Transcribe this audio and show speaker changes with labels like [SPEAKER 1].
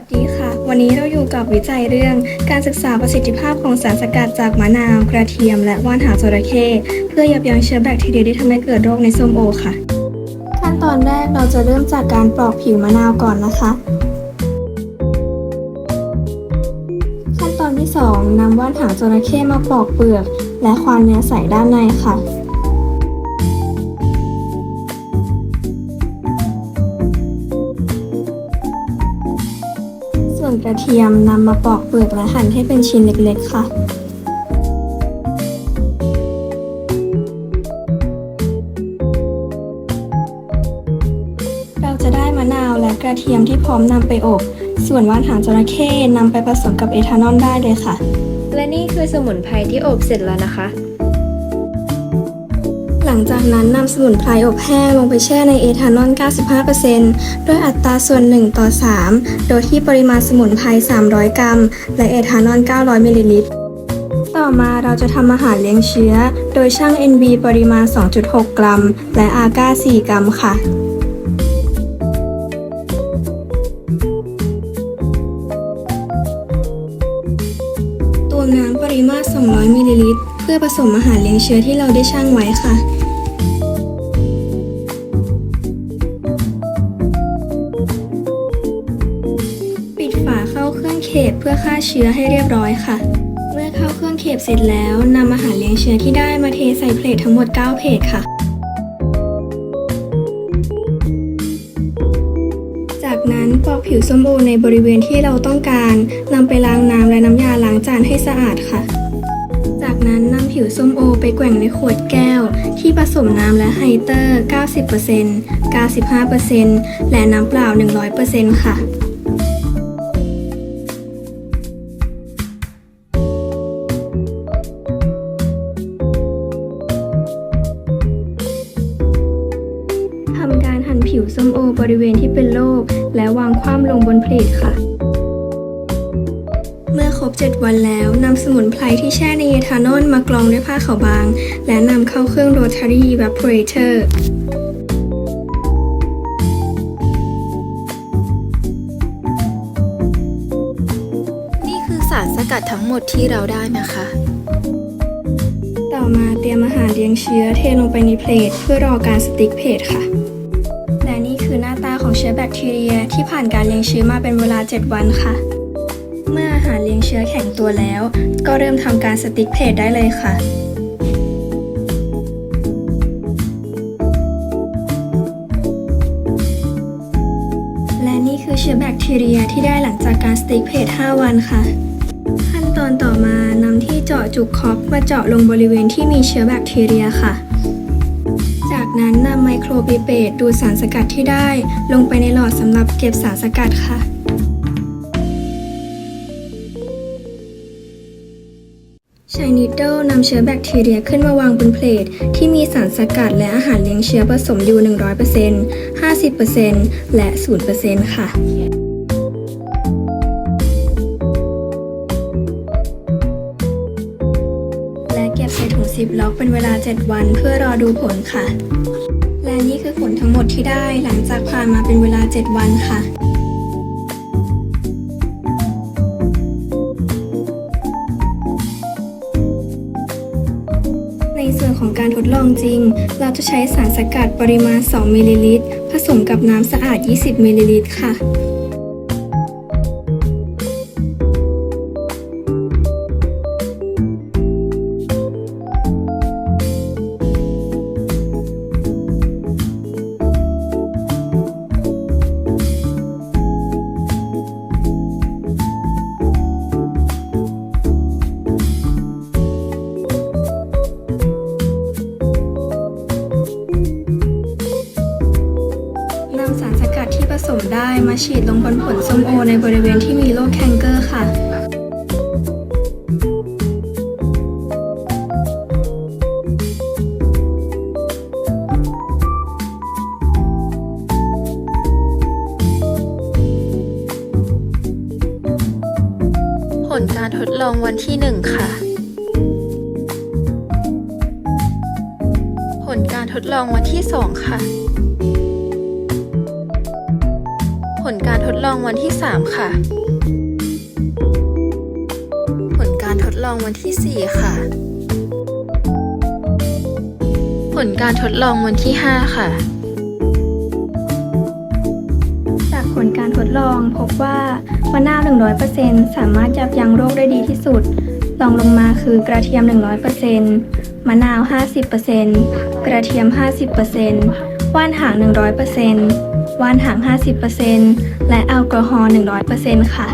[SPEAKER 1] วัสดีค่ะ วันนี้เราอยู่กับวิจัยเรื่องการศึกษาประสิทธิภาพของสารสกัดจากมะนาว กระเทียม และว่านหางจระเข้เพื่อยับยั้งเชื้อแบคทีเรียที่ทำให้เกิดโรคในส้มโอค่ะ ขั้นตอนแรกเราจะเริ่มจากการปลอกผิวมะนาวก่อนนะคะ ขั้นตอนที่ 2นำว่านหางจระเข้มาปลอกเปลือก และควานเนื้อใส่ด้านในค่ะ วนกระเทียมนำมาปอกเปลือกและหั่นให้เป็นชิ้นเล็กๆค่ะ เราจะได้มะนาวและกระเทียมที่พร้อมนำไปอบ ส่วนว่านหางจระเข้นำไปผสมกับเอทานอลได้เลยค่ะ
[SPEAKER 2] และนี่คือสมุนไพรที่อบเสร็จแล้วนะคะ
[SPEAKER 1] หลังจากนั้นนำสมุนไพรอบแห้งลงไปแช่ในเอทานอล 95%ด้วยอัตราส่วน 1 ต่อ 3 โดยที่ปริมาณสมุนไพร 300 กรัม และเอทานอล 900 มิลลิลิตรต่อมาเราจะทำอาหารเลี้ยงเชื้อ โดยชั่ง NB ปริมาณ 2.6 กรัม และอาก้า 4 กรัมค่ะตวงน้ำปริมาตร 200 มิลลิลิตร เพื่อผสมอาหารเลี้ยงเชื้อที่เราได้ชั่งไว้ค่ะ ฆ่าเชื้อให้เรียบร้อยค่ะ เมื่อเข้าเครื่องเขบเสร็จแล้วนำอาหารเลี้ยงเชื้อที่ได้มาเทใส่เพลททั้งหมด 9 เพลทค่ะ จากนั้นปอกผิวส้มโอในบริเวณที่เราต้องการนำไปล้างน้ำและน้ำยาล้างจานให้สะอาดค่ะจากนั้นนำผิวส้มโอไปแกว่งในขวดแก้ว ที่ผสมน้ำและไฮเตอร์ 90% 95%และน้ำเปล่า 100%ค่ะ วส้มโอบริเวณที่เป็นโรคและวางคว่ำลงบนเพลทค่ะ เมื่อครบ 7 วันแล้วนำสมุนไพรที่แช่ในเอทานอลมากรองด้วยผ้าขาวบาง และนำเข้าเครื่องโรตารี่ evaporator
[SPEAKER 2] นี่คือสารสกัดทั้งหมดที่เราได้นะคะ
[SPEAKER 1] ต่อมาเตรียมอาหารเลี้ยงเชื้อเทลงไปในเพลทเพื่อรอการสติ๊กเพลทค่ะและนี่คือหน้าตา ของเชื้อแบคทีเรียที่ผ่านการเลี้ยงเชื้อมาเป็นเวลา 7 วันค่ะ เมื่ออาหารเลี้ยงเชื้อแข็งตัวแล้ว ก็เริ่มทำการสติ๊กเพลทได้เลยค่ะและนี่คือเชื้อแบคทีเรียที่ได้หลังจากการสติ๊กเพลท5วันค่ะ ขั้นตอนต่อมานำที่เจาะจุกคอปมาเจาะลงบริเวณที่มีเชื้อแบคทีเรียค่ะ นั้นนำไมโครบิเปตดูดสารสกัดที่ได้ ลงไปในหลอดสำหรับเก็บสารสกัดค่ะ ใช้นิดเดิลนำเชื้อแบคทีเรียขึ้นมาวางบนเพลทที่มีสารสกัดและอาหารเลี้ยงเชื้อผสมอยู่ 100% 50%และ 0%ค่ะ 10 ล็อกเป็นเวลา 7 วัน เพื่อรอดูผลค่ะ และนี่คือผลทั้งหมดที่ได้หลังจากผ่านมาเป็นเวลา 7 วันค่ะในส่วนของการทดลองจริง เราจะใช้สารสกัดปริมาณ 2 มิลลิลิตร ผสมกับน้ำสะอาด 20 มิลลิลิตรค่ะ มาฉีดลงบนผลส้มโอในบริเวณที่มีโรคแคนเกอร์ค่ะ
[SPEAKER 2] ผลการทดลองวันที่ 1 ค่ะ ผลการทดลองวันที่ 2 ค่ะ ผลการทดลองวันที่ 3 ค่ะ ผลการทดลองวันที่ 4 ค่ะ ผลการทดลองวันที่ 5 ค่ะ
[SPEAKER 1] จากผลการทดลองพบว่ามะนาว 100%สามารถยับยั้งโรคได้ดีที่สุดรองลงมาคือกระเทียม 100% มะนาว 50%กระเทียม 50%ว่านหาง 100%ว่านหาง 50%และแอลกอฮอล์ 100%ค่ะ